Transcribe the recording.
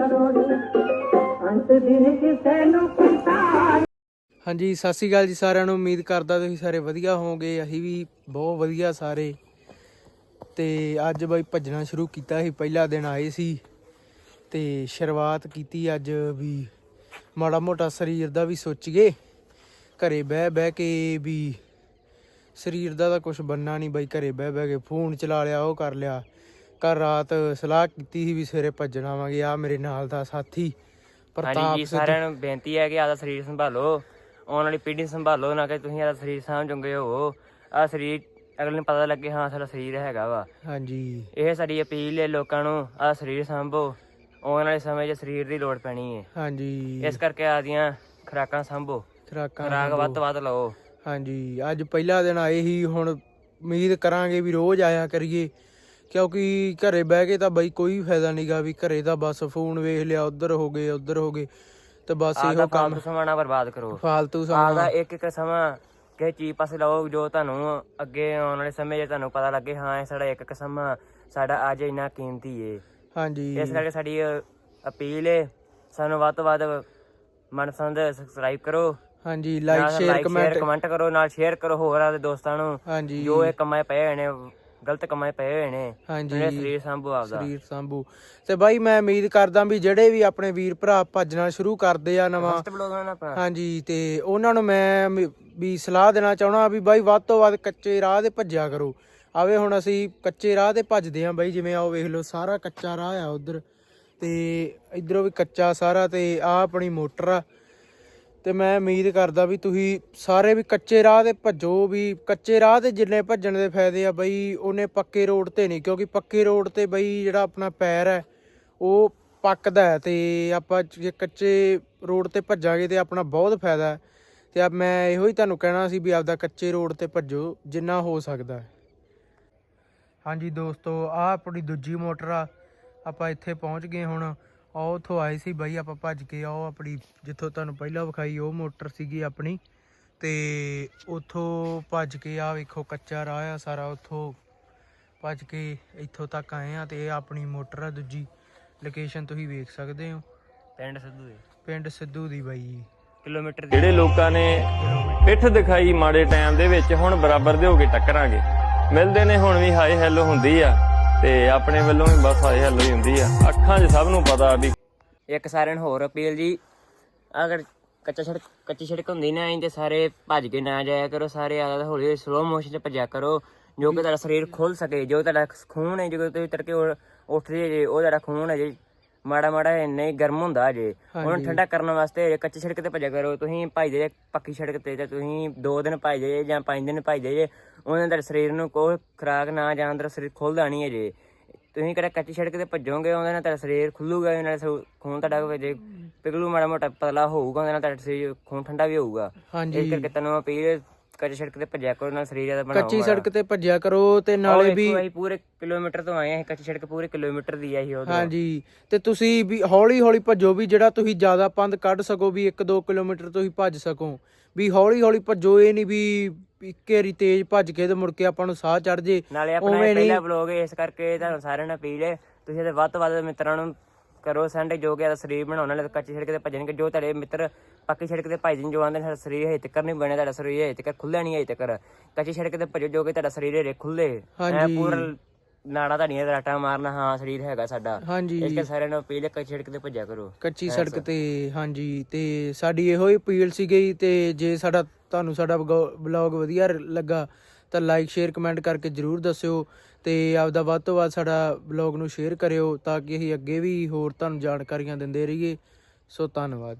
ਕਰੋੜੀ। ਅੰਤ ਦਿਨ ਕਿਸੇ ਨੂੰ ਪਤਾ ਹਾਂਜੀ, ਸਤਿ ਸ਼੍ਰੀ ਅਕਾਲ ਜੀ ਸਾਰਿਆਂ ਨੂੰ। ਉਮੀਦ ਕਰਦਾ ਤੁਸੀਂ ਸਾਰੇ ਵਧੀਆ ਹੋਵੋਗੇ। ਅਸੀਂ ਵੀ ਬਹੁਤ ਵਧੀਆ ਸਾਰੇ। ਤੇ ਅੱਜ ਬਾਈ ਭੱਜਣਾ ਸ਼ੁਰੂ ਕੀਤਾ ਸੀ। ਪਹਿਲਾ ਦਿਨ ਆਏ ਸੀ ਤੇ ਸ਼ੁਰੂਆਤ ਕੀਤੀ ਅੱਜ ਵੀ ਮਾੜਾ ਮੋਟਾ ਸਰੀਰ ਦਾ ਵੀ ਸੋਚੀਏ ਘਰੇ ਬਹਿ ਬਹਿ ਕੇ ਵੀ ਸਰੀਰ ਦਾ ਤਾਂ ਕੁਝ ਬੰਨਾ ਨਹੀਂ ਬਾਈ। ਘਰੇ ਬਹਿ ਬਹਿ ਕੇ ਫੋਨ ਚਲਾ ਲਿਆ, ਉਹ ਕਰ ਲਿਆ। ਕੱਲ ਰਾਤ ਸਲਾਹ ਕੀਤੀ ਸੀ ਵੀ ਸਵੇਰੇ ਭੱਜਣ ਆਵਾਂਗੇ। ਆ ਮੇਰੇ ਨਾਲ ਦਾ ਸਾਥੀ ਪ੍ਰਤਾਪ ਹਾਂਜੀ। ਸਾਰਿਆਂ ਨੂੰ ਬੇਨਤੀ ਹੈ ਕਿ ਆਦਾ ਸਰੀਰ ਸੰਭਾਲੋ। ਆਉਣ ਵਾਲੀ ਪੀੜ੍ਹੀ ਸੰਭਾਲੋ ਨਾ ਕਿ ਤੁਸੀਂ ਆਦਾ ਸਰੀਰ ਸਾਂਭੋਗੇ ਹੋ। ਆ ਸਰੀਰ ਅਗਲੇ ਨੂੰ ਪਤਾ ਲੱਗੇ ਹਾਂ ਸਾਡਾ ਸਰੀਰ ਹੈਗਾ ਵਾ। ਹਾਂਜੀ। ਇਹ ਸਾਡੀ ਅਪੀਲ ਹੈ ਲੋਕਾਂ ਨੂੰ ਆ ਸਰੀਰ ਸੰਭੋ। ਆਉਣ ਵਾਲੇ ਸਮੇਂ 'ਚ ਸਰੀਰ ਦੀ ਲੋੜ ਪੈਣੀ ਹੈ। ਹਾਂਜੀ। ਇਸ ਕਰਕੇ ਆਦੀਆਂ ਖੁਰਾਕਾਂ ਸੰਭੋ। ਖੁਰਾਕਾਂ ਖੁਰਾਕ ਵੱਧ ਵੱਧ ਲਓ। ਹਾਂਜੀ। ਅੱਜ ਪਹਿਲਾ ਦਿਨ ਆਏ ਹੀ ਹੁਣ ਉਮੀਦ ਕਰਾਂਗੇ ਵੀ ਰੋਜ਼ ਆਇਆ ਕਰੀਏ। ਕਿਉਂਕਿ ਘਰੇ ਬਹਿ ਕੇ ਤਾਂ ਬਈ ਕੋਈ ਫਾਇਦਾ ਨਹੀਂਗਾ ਵੀ ਘਰੇ ਤਾਂ ਬਸ ਫੋਨ ਵੇਖ ਲਿਆ ਉਧਰ ਹੋ ਗਏ ਉਧਰ ਹੋ ਗਏ ਤੇ ਬਸ ਆਦਾ ਇਹੋ ਕੰਮ ਸਮਾਂ ਨਾ ਬਰਬਾਦ ਕਰੋ। ਆਦਾ ਸਮਾਂ ਇੱਕ ਇੱਕ ਸਮਾਂ ਕਿਸੇ ਚੀਜ਼ ਪਾਸੇ ਲਾਓ ਜੋ ਤੁਹਾਨੂੰ ਅੱਗੇ ਆਉਣ ਵਾਲੇ ਸਮੇਂ 'ਚ ਤੁਹਾਨੂੰ ਪਤਾ ਲੱਗੇ ਹਾਂ ਇਹ ਸਾਡਾ ਇੱਕ ਇੱਕ ਸਮਾਂ ਸਾਡਾ ਅੱਜ ਇੰਨਾ ਕੀਮਤੀ ਏ। ਹਾਂਜੀ। ਇਸ ਕਰਕੇ ਸਾਡੀ ਅਪੀਲ ਹੈ ਸਾਨੂੰ ਵੱਧ ਤੋਂ ਵੱਧ ਮਨਪਸੰਦ ਸਬਸਕ੍ਰਾਈਬ ਕਰੋ। ਹਾਂਜੀ ਲਾਈਕ ਸ਼ੇਅਰ ਕਮੈਂਟ ਕਰੋ ਨਾਲ ਸ਼ੇਅਰ ਕਰੋ ਹੋਰ ਆਦੇ ਦੋਸਤਾਂ ਨੂੰ। ਜੋ ਇਹ ਕਮਾਏ ਪਏ ਹੋਏ ਨੇ ਗਲਤ ਕਮਾਏ ਪਏ ਹੋਏ ਨੇ। ਹਾਂਜੀ। ਜਿਹੜੇ ਸਰੀਰ ਸੰਭੂ ਆਪਦਾ। ਸਰੀਰ ਸੰਭੂ। ਤੇ ਬਾਈ ਮੈਂ ਉਮੀਦ ਕਰਦਾ ਵੀ ਜਿਹੜੇ ਵੀ ਆਪਣੇ ਵੀਰ ਭਰਾ ਭੱਜਣਾ ਸ਼ੁਰੂ ਕਰਦੇ ਆ ਨਵਾਂ। ਫਸਟ ਬਲੌਗ ਨਾ ਆਪਣਾ। ਹਾਂਜੀ ਤੇ ਉਹਨਾਂ ਨੂੰ ਮੈਂ ਮ- ਵੀ ਸਲਾਹ ਦੇਣਾ ਚਾਹਣਾ ਵੀ ਬਾਈ ਵੱਧ ਤੋਂ ਵੱਧ ਕੱਚੇ ਰਾਹ ਤੇ ਭੱਜਿਆ ਕਰੋ। ਆਵੇ ਹੁਣ ਅਸੀਂ ਕੱਚੇ ਰਾਹ ਤੇ ਭੱਜਦੇ ਆਂ ਬਾਈ ਜਿਵੇਂ ਆਓ ਵੇਖ ਲਓ ਸਾਰਾ ਕੱਚਾ ਰਾਹ ਆ ਉਧਰ। ਤੇ ਇਧਰੋਂ ਵੀ ਕੱਚਾ ਸਾਰਾ ਤੇ ਆ ਆਪਣੀ ਮੋਟਰ ਆ। ਤੇ ਮੈਂ ਉਮੀਦ ਕਰਦਾ ਵੀ ਤੁਸੀਂ ਸਾਰੇ ਵੀ ਕੱਚੇ ਰਾਹ ਤੇ ਭੱਜੋ ਵੀ ਕੱਚੇ ਰਾਹ ਤੇ ਜਿੰਨੇ ਭੱਜਣ ਦੇ ਫਾਇਦੇ ਆ ਬਈ, ਉਹਨੇ ਪੱਕੇ ਰੋਡ ਤੇ ਨਹੀਂ, ਕਿਉਂਕਿ ਪੱਕੇ ਰੋਡ ਤੇ ਬਈ ਜਿਹੜਾ ਆਪਣਾ ਪੈਰ ਹੈ, ਉਹ ਪੱਕਦਾ ਹੈ ਤੇ ਆਪਾਂ ਜੇ ਕੱਚੇ ਰੋਡ ਤੇ ਭੱਜਾਂਗੇ ਤੇ ਆਪਣਾ ਬਹੁਤ ਫਾਇਦਾ ਹੈ। ਤੇ ਆ ਮੈਂ ਇਹੋ ਹੀ ਤੁਹਾਨੂੰ ਕਹਿਣਾ ਸੀ ਵੀ ਆਪਦਾ ਕੱਚੇ ਰੋਡ ਤੇ ਭੱਜੋ, ਜਿੰਨਾ ਹੋ ਸਕਦਾ ਹੈ। ਹਾਂਜੀ ਦੋਸਤੋ ਆ ਆਪਣੀ ਦੂਜੀ ਮੋਟਰ ਆ, ਆਪਾਂ ਇੱਥੇ ਪਹੁੰਚ ਗਏ ਹੁਣ। ਉਹ ਉੱਥੋਂ ਆਏ ਸੀ ਬਾਈ ਆਪਾਂ ਭੱਜ ਕੇ ਉਹ ਆਪਣੀ ਜਿੱਥੋਂ ਤੁਹਾਨੂੰ ਪਹਿਲਾਂ ਵਿਖਾਈ ਉਹ ਮੋਟਰ ਸੀਗੀ ਆਪਣੀ। ਤੇ ਉੱਥੋਂ ਭੱਜ ਕੇ ਆ ਵੇਖੋ ਕੱਚਾ ਰਾਹ ਆ ਸਾਰਾ ਉੱਥੋਂ। ਭੱਜ ਕੇ ਇੱਥੋਂ ਤੱਕ ਆਏ ਆ ਤੇ ਇਹ ਆਪਣੀ ਮੋਟਰ ਆ ਦੂਜੀ। ਲੋਕੇਸ਼ਨ ਤੁਸੀਂ ਵੇਖ ਸਕਦੇ ਹੋ। ਪਿੰਡ ਸਿੱਧੂ ਦੇ। ਪਿੰਡ ਸਿੱਧੂ ਦੀ ਬਾਈ ਕਿਲੋਮੀਟਰ ਦੀ। ਜਿਹੜੇ ਲੋਕਾਂ ਨੇ ਪਿੱਠ ਦਿਖਾਈ ਮਾੜੇ ਟਾਈਮ ਦੇ ਵਿੱਚ ਹੁਣ ਬਰਾਬਰ ਦੇ ਹੋ ਕੇ ਟੱਕਰਾਂਗੇ। ਮਿਲਦੇ ਨੇ ਹੁਣ ਵੀ ਹਾਏ ਹੈਲੋ ਹੁੰਦੀ ਆ। ਤੇ ਆਪਣੇ ਵੱਲੋਂ ਵੀ ਬਸ ਹਾਏ ਹੱਲ ਹੀ ਹੁੰਦੀ ਆ। ਅੱਖਾਂ 'ਚ ਸਭ ਨੂੰ ਪਤਾ ਵੀ ਇੱਕ ਸਾਰਿਆਂ ਨੂੰ ਹੋਰ ਅਪੀਲ ਜੀ, ਅਗਰ ਕੱਚਾ ਸੜਕ ਕੱਚੀ ਸੜਕ ਹੁੰਦੀ ਨਾ ਐਂ ਤੇ ਸਾਰੇ ਭੱਜ ਕੇ ਨਾ ਜਾਇਆ ਕਰੋ, ਸਾਰੇ ਆਦਾ ਹੌਲੀ ਹੌਲੀ ਸਲੋ ਮੋਸ਼ਨ 'ਚ ਭੱਜਿਆ ਕਰੋ, ਜੋ ਕਿ ਤੁਹਾਡਾ ਸਰੀਰ ਖੁੱਲ ਸਕੇ, ਜੋ ਤੁਹਾਡਾ ਖੂਨ ਹੈ, ਜਦੋਂ ਤੁਸੀਂ ਤੜਕੇ ਉ- ਉੱਠਦੇ ਜੇ, ਉਹ ਤੁਹਾਡਾ ਖੂਨ ਹੈ ਜੇ ਮਾੜਾ ਮਾੜਾ ਨਹੀਂ ਗਰਮ ਹੁੰਦਾ ਜੇ। ਉਹਨੂੰ ਠੰਡਾ ਕਰਨ ਵਾਸਤੇ ਕੱਚੀ ਸੜਕ ਤੇ ਭੱਜਿਆ ਕਰੋ ਤੁਸੀਂ ਭੱਜਦੇ ਜੇ ਪੱਕੀ ਸੜਕ ਤੇ ਤੇ ਤੁਸੀਂ 2 ਦਿਨ ਭੱਜਦੇ ਜੇ ਜਾਂ 5 ਦਿਨ ਭੱਜਦੇ ਜੇ ਉਹਨਾਂ ਤੁਹਾਡੇ ਸਰੀਰ ਨੂੰ ਕੋਈ ਖੁਰਾਕ ਨਾ ਜਾਂ ਅੰਦਰ ਸਰੀਰ ਖੁੱਲਦਾ ਨਹੀਂ ਹੈ ਜੇ। ਤੁਸੀਂ ਕਿਹੜਾ ਕੱਚੀ ਸੜਕ ਤੇ ਭੱਜੋਗੇ ਉਹਦੇ ਨਾਲ ਤੁਹਾਡਾ ਸਰੀਰ ਖੁੱਲੂਗਾ ਉਹਦੇ ਨਾਲ ਸਰੀਰ- ਖੂਨ ਤੁਹਾਡਾ ਜੇ ਪਿਘਲੂ ਮਾੜਾ ਮੋਟਾ ਪਤਲਾ ਹੋਊਗਾ ਉਹਦੇ ਨਾਲ ਤੁਹਾਡਾ ਸਰੀਰ ਖੂਨ ਠੰਡਾ ਵੀ ਹੋਊਗਾ। ਇਸ ਕਰਕੇ ਤੈਨੂੰ ਅਪੀਲ ਕੱਚੀ ਸੜਕ ਤੇ ਭੱਜਿਆ ਕਰੋ ਨਾਲ ਸਰੀਰ ਦਾ ਬਣਾਓ ਕੱਚੀ ਸੜਕ ਤੇ ਭੱਜਿਆ ਕਰੋ ਤੇ ਨਾਲੇ ਵੀ ਅਸੀਂ ਪੂਰੇ ਕਿਲੋਮੀਟਰ ਤੋਂ ਆਏ ਹਾਂ ਕੱਚੀ ਸੜਕ ਪੂਰੇ ਕਿਲੋਮੀਟਰ ਦੀ ਆ ਇਹ ਉਹ ਹਾਂਜੀ ਤੇ ਤੁਸੀਂ ਵੀ ਹੌਲੀ ਹੌਲੀ ਭੱਜੋ ਵੀ ਜਿਹੜਾ ਤੁਸੀਂ ਜ਼ਿਆਦਾ ਪੰਦ ਕੱਢ ਸਕੋ ਵੀ 1-2 ਕਿਲੋਮੀਟਰ ਤੁਸੀਂ ਭੱਜ ਸਕੋ। ਵੀ ਹੌਲੀ ਹੌਲੀ ਭੱਜੋ ਇਹ ਨਹੀਂ ਵੀ ਇੱਕੇ ਰੀ ਤੇਜ਼ ਭੱਜ ਕੇ ਤੇ ਮੁੜ ਕੇ ਆਪਾਂ ਨੂੰ ਸਾਹ ਚੜ ਜੇ। ਨਾਲੇ ਆਪਣਾ ਪਹਿਲਾ ਵਲੋਗ ਇਸ ਕਰਕੇ ਤੁਹਾਨੂੰ ਸਾਰਿਆਂ ਨੂੰ ਅਪੀਲ ਹੈ ਤੁਸੀਂ ਇਹਦੇ ਵੱਧ ਤੋਂ ਵੱਧ ਮਿੱਤਰਾਂ ਨੂੰ ਕਰੋ ਸੈਂਡ ਜੋ ਕਿ ਸਰੀਰ ਬਣਾਉਣ ਵਾਲੇ ਕੱਚੀ ਸੜਕ ਤੇ ਭੱਜਣਗੇ ਜੋ ਤੁਹਾਡੇ ਮਿੱਤਰ ਪੱਕੀ ਸੜਕ ਤੇ ਭੱਜਣ ਜੋ ਆਂਦੇ ਸਾਡਾ ਸਰੀਰ ਹਜੇ ਤੱਕ ਨਹੀਂ ਬਣਿਆ ਤੁਹਾਡਾ ਸਰੀਰ ਹਜੇ ਤੱਕ ਖੁੱਲਿਆ ਨਹੀਂ ਹਜੇ ਤੱਕ। ਕੱਚੀ ਸੜਕ ਤੇ ਭੱਜੋ ਜੋ ਕਿ ਤੁਹਾਡਾ ਸਰੀਰ ਹਜੇ ਖੁੱਲੇ ਐ। ਪੂਰਾ ਨਾੜਾ ਤੁਹਾਡੀਆਂ ਰਾਟਾ ਮਾਰਨਾ ਹਾਂ ਸਰੀਰ ਹੈਗਾ ਸਾਡਾ। ਇਸ ਹਾਂਜੀ ਕਰਕੇ ਸਾਰਿਆਂ ਨੂੰ ਅਪੀਲ ਹੈ ਕੱਚੀ ਸੜਕ ਤੇ ਭੱਜਿਆ ਕਰੋ। ਕੱਚੀ ਸੜਕ ਤੇ ਹਾਂਜੀ ਤੇ ਸਾਡੀ ਇਹੋ ਹੀ ਅਪੀਲ ਸੀ ਗਈ ਤੇ ਜੇ ਸਾਡਾ ਤੁਹਾਨੂੰ ਸਾਡਾ ਬਲੌਗ ਵਧੀਆ ਲੱਗਾ ਤਾਂ ਲਾਈਕ ਸ਼ੇਅਰ ਕਮੈਂਟ ਕਰਕੇ ਜਰੂਰ ਦੱਸਿਓ ਤੇ ਆਪਦਾ ਵੱਧ ਤੋਂ ਵੱਧ ਸਾਡਾ ਬਲੌਗ ਨੂੰ ਸ਼ੇਅਰ ਕਰਿਓ ਤਾਂ ਕਿ ਅਸੀਂ ਅੱਗੇ ਵੀ ਹੋਰ ਤੁਹਾਨੂੰ ਜਾਣਕਾਰੀਆਂ ਦਿੰਦੇ ਰਹੀਏ। ਸੋ ਧੰਨਵਾਦ